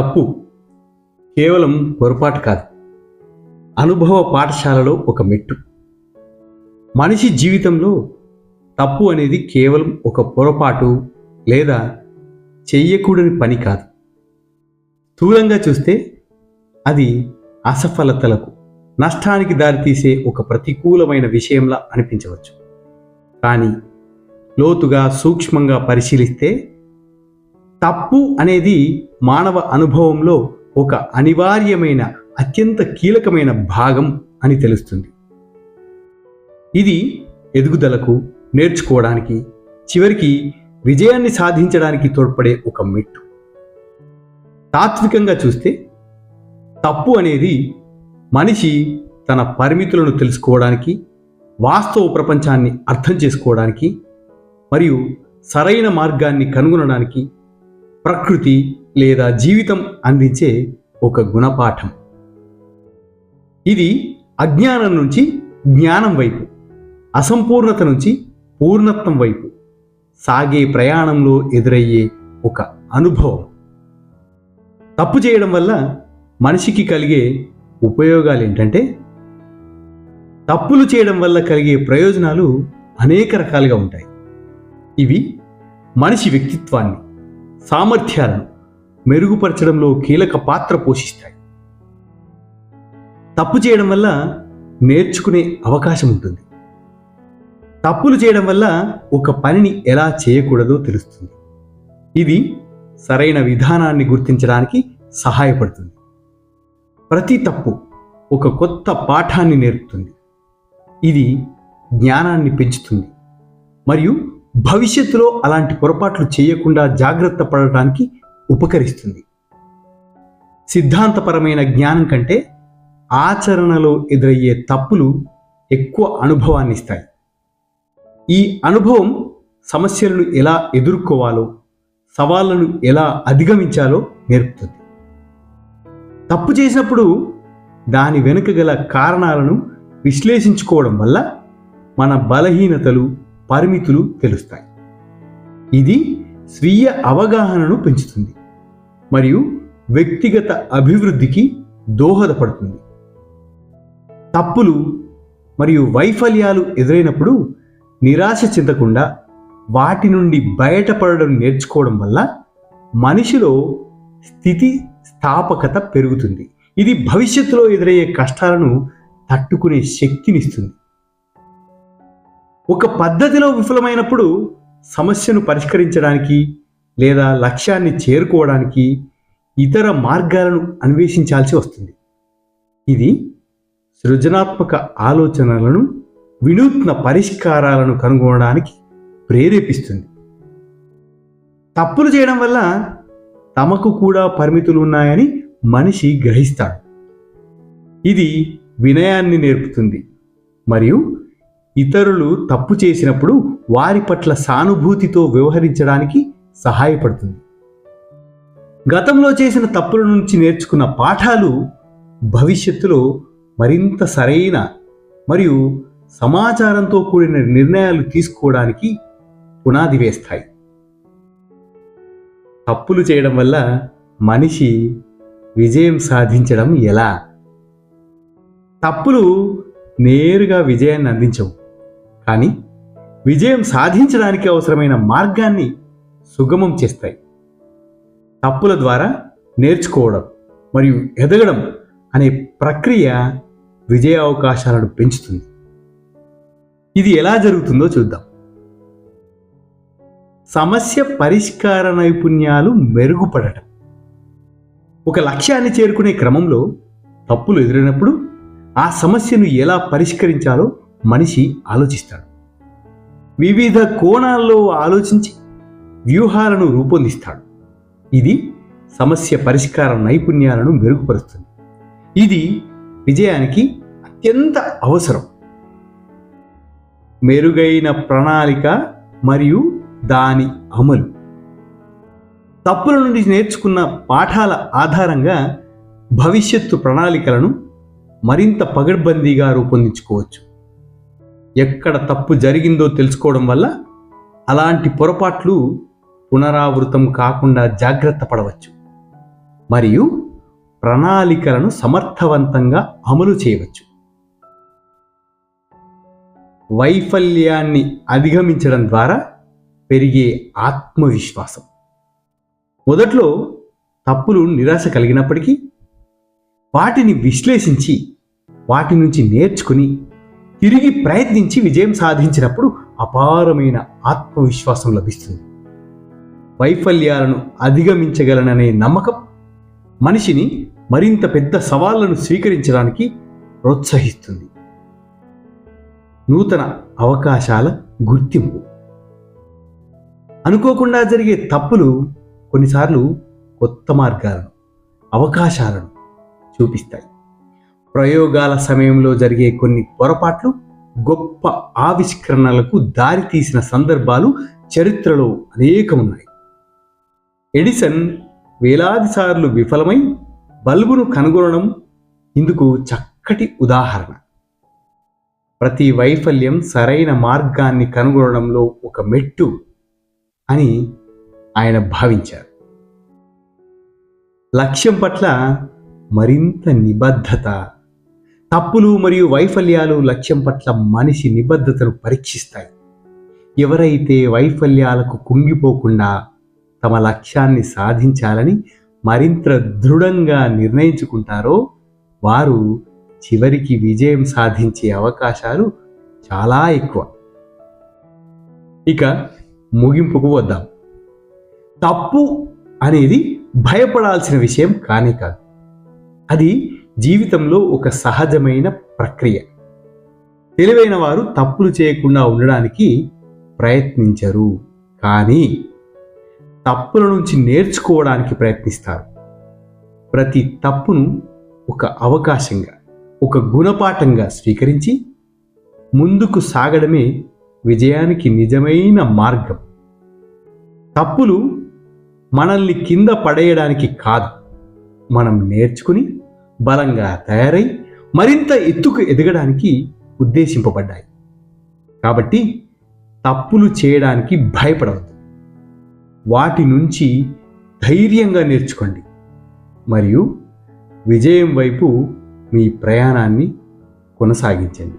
తప్పు కేవలం పొరపాటు కాదు. అనుభవ పాఠశాలలో ఒక మెట్టు. మనిషి జీవితంలో తప్పు అనేది కేవలం ఒక పొరపాటు లేదా చెయ్యకూడని పని కాదు. స్థూలంగా చూస్తే అది అసఫలతలకు నష్టానికి దారితీసే ఒక ప్రతికూలమైన విషయంలా అనిపించవచ్చు. కానీ లోతుగా సూక్ష్మంగా పరిశీలిస్తే తప్పు అనేది మానవ అనుభవంలో ఒక అనివార్యమైన అత్యంత కీలకమైన భాగం అని తెలుస్తుంది. ఇది ఎదుగుదలకు నేర్చుకోవడానికి చివరికి విజయాన్ని సాధించడానికి తోడ్పడే ఒక మెట్టు. తాత్వికంగా చూస్తే తప్పు అనేది మనిషి తన పరిమితులను తెలుసుకోవడానికి వాస్తవ ప్రపంచాన్ని అర్థం చేసుకోవడానికి మరియు సరైన మార్గాన్ని కనుగొనడానికి ప్రకృతి లేదా జీవితం అందించే ఒక గుణపాఠం. ఇది అజ్ఞానం నుంచి జ్ఞానం వైపు అసంపూర్ణత నుంచి పూర్ణత్వం వైపు సాగే ప్రయాణంలో ఎదురయ్యే ఒక అనుభవం. తప్పు చేయడం వల్ల మనిషికి కలిగే ఉపయోగాలు ఏంటంటే తప్పులు చేయడం వల్ల కలిగే ప్రయోజనాలు అనేక రకాలుగా ఉంటాయి. ఇవి మనిషి వ్యక్తిత్వాన్ని సామర్థ్యాలను మెరుగుపరచడంలో కీలక పాత్ర పోషిస్తాయి. తప్పు చేయడం వల్ల నేర్చుకునే అవకాశం ఉంటుంది. తప్పులు చేయడం వల్ల ఒక పనిని ఎలా చేయకూడదో తెలుస్తుంది. ఇది సరైన విధానాన్ని గుర్తించడానికి సహాయపడుతుంది. ప్రతి తప్పు ఒక కొత్త పాఠాన్ని నేర్పుతుంది. ఇది జ్ఞానాన్ని పెంచుతుంది. మరియు భవిష్యత్తులో అలాంటి పొరపాట్లు చేయకుండా జాగ్రత్త పడటానికి ఉపకరిస్తుంది. సిద్ధాంతపరమైన జ్ఞానం కంటే ఆచరణలో ఎదురయ్యే తప్పులు ఎక్కువ అనుభవాన్ని ఇస్తాయి ఈ అనుభవం సమస్యలను ఎలా ఎదుర్కోవాలో సవాళ్ళను ఎలా అధిగమించాలో నేర్పుతుంది. తప్పు చేసినప్పుడు దాని వెనుక గల కారణాలను విశ్లేషించుకోవడం వల్ల మన బలహీనతలు పరిమితులు తెలుస్తాయి. ఇది స్వీయ అవగాహనను పెంచుతుంది. మరియు వ్యక్తిగత అభివృద్ధికి దోహదపడుతుంది. తప్పులు మరియు వైఫల్యాలు ఎదురైనప్పుడు నిరాశ చెందకుండా వాటి నుండి బయటపడడం నేర్చుకోవడం వల్ల మనిషిలో స్థితి స్థాపకత పెరుగుతుంది. ఇది భవిష్యత్తులో ఎదురయ్యే కష్టాలను తట్టుకునే శక్తినిస్తుంది. ఒక పద్ధతిలో విఫలమైనప్పుడు సమస్యను పరిష్కరించడానికి లేదా లక్ష్యాన్ని చేరుకోవడానికి ఇతర మార్గాలను అన్వేషించాల్సి వస్తుంది. ఇది సృజనాత్మక ఆలోచనలను వినూత్న పరిష్కారాలను కనుగొనడానికి ప్రేరేపిస్తుంది. తప్పులు చేయడం వల్ల తమకు కూడా పరిమితులు ఉన్నాయని మనిషి గ్రహిస్తాడు. ఇది వినయాన్ని నేర్పుతుంది. మరియు ఇతరులు తప్పు చేసినప్పుడు వారి పట్ల సానుభూతితో వ్యవహరించడానికి సహాయపడుతుంది. గతంలో చేసిన తప్పుల నుంచి నేర్చుకున్న పాఠాలు భవిష్యత్తులో మరింత సరైన మరియు సమాచారంతో కూడిన నిర్ణయాలు తీసుకోవడానికి పునాది వేస్తాయి. తప్పులు చేయడం వల్ల మనిషి విజయం సాధించడం ఎలా? తప్పులు నేరుగా విజయాన్ని అందించవు. కానీ విజయం సాధించడానికి అవసరమైన మార్గాన్ని సుగమం చేస్తాయి. తప్పుల ద్వారా నేర్చుకోవడం మరియు ఎదగడం అనే ప్రక్రియ విజయ అవకాశాలను పెంచుతుంది. ఇది ఎలా జరుగుతుందో చూద్దాం. సమస్య పరిష్కార నైపుణ్యాలు మెరుగుపడటం. ఒక లక్ష్యాన్ని చేరుకునే క్రమంలో తప్పులు ఎదురైనప్పుడు ఆ సమస్యను ఎలా పరిష్కరించాలో మనిషి ఆలోచిస్తాడు. వివిధ కోణాల్లో ఆలోచించి వ్యూహాలను రూపొందిస్తాడు. ఇది సమస్య పరిష్కార నైపుణ్యాలను మెరుగుపరుస్తుంది. ఇది విజయానికి అత్యంత అవసరం. మెరుగైన ప్రణాళిక మరియు దాని అమలు. తప్పుల నుండి నేర్చుకున్న పాఠాల ఆధారంగా భవిష్యత్తు ప్రణాళికలను మరింత పగడ్బందీగా రూపొందించుకోవచ్చు. ఎక్కడ తప్పు జరిగిందో తెలుసుకోవడం వల్ల అలాంటి పొరపాట్లు పునరావృతం కాకుండా జాగ్రత్త పడవచ్చు. మరియు ప్రణాళికలను సమర్థవంతంగా అమలు చేయవచ్చు. వైఫల్యాన్ని అధిగమించడం ద్వారా పెరిగే ఆత్మవిశ్వాసం. మొదట్లో తప్పులు నిరాశ కలిగినప్పటికీ వాటిని విశ్లేషించి వాటి నుంచి నేర్చుకుని తిరిగి ప్రయత్నించి విజయం సాధించినప్పుడు అపారమైన ఆత్మవిశ్వాసం లభిస్తుంది. వైఫల్యాలను అధిగమించగలననే నమ్మకం మనిషిని మరింత పెద్ద సవాళ్ళను స్వీకరించడానికి ప్రోత్సహిస్తుంది. నూతన అవకాశాల గుర్తింపు. అనుకోకుండా జరిగే తప్పులు కొన్నిసార్లు కొత్త మార్గాలను అవకాశాలను చూపిస్తాయి. ప్రయోగాల సమయంలో జరిగే కొన్ని పొరపాట్లు గొప్ప ఆవిష్కరణలకు దారితీసిన సందర్భాలు చరిత్రలో అనేకం ఉన్నాయి ఎడిసన్ వేలాది సార్లు విఫలమై బల్బును కనుగొనడం ఇందుకు చక్కటి ఉదాహరణ. ప్రతి వైఫల్యం సరైన మార్గాన్ని కనుగొనడంలో ఒక మెట్టు అని ఆయన భావించారు. లక్ష్యం పట్ల మరింత నిబద్ధత తప్పులు మరియు వైఫల్యాలు లక్ష్యం పట్ల మనిషి నిబద్ధతను పరీక్షిస్తాయి. ఎవరైతే వైఫల్యాలకు కుంగిపోకుండా తమ లక్ష్యాన్ని సాధించాలని మరింత దృఢంగా నిర్ణయించుకుంటారో వారు చివరికి విజయం సాధించే అవకాశాలు చాలా ఎక్కువ. ఇక ముగింపుకు వద్దాం. తప్పు అనేది భయపడాల్సిన విషయం కానే కాదు. అది జీవితంలో ఒక సహజమైన ప్రక్రియ. తెలివైన వారు తప్పులు చేయకుండా ఉండడానికి ప్రయత్నించరు. కానీ తప్పుల నుంచి నేర్చుకోవడానికి ప్రయత్నిస్తారు. ప్రతి తప్పును ఒక అవకాశంగా ఒక గుణపాఠంగా స్వీకరించి ముందుకు సాగడమే విజయానికి నిజమైన మార్గం. తప్పులు మనల్ని కింద పడేయడానికి కాదు. మనం నేర్చుకుని బలంగా తయారై మరింత ఎత్తుకు ఎదగడానికి ఉద్దేశింపబడ్డాయి. కాబట్టి తప్పులు చేయడానికి భయపడవద్దు. వాటి నుంచి ధైర్యంగా నేర్చుకోండి. మరియు విజయం వైపు మీ ప్రయాణాన్ని కొనసాగించండి.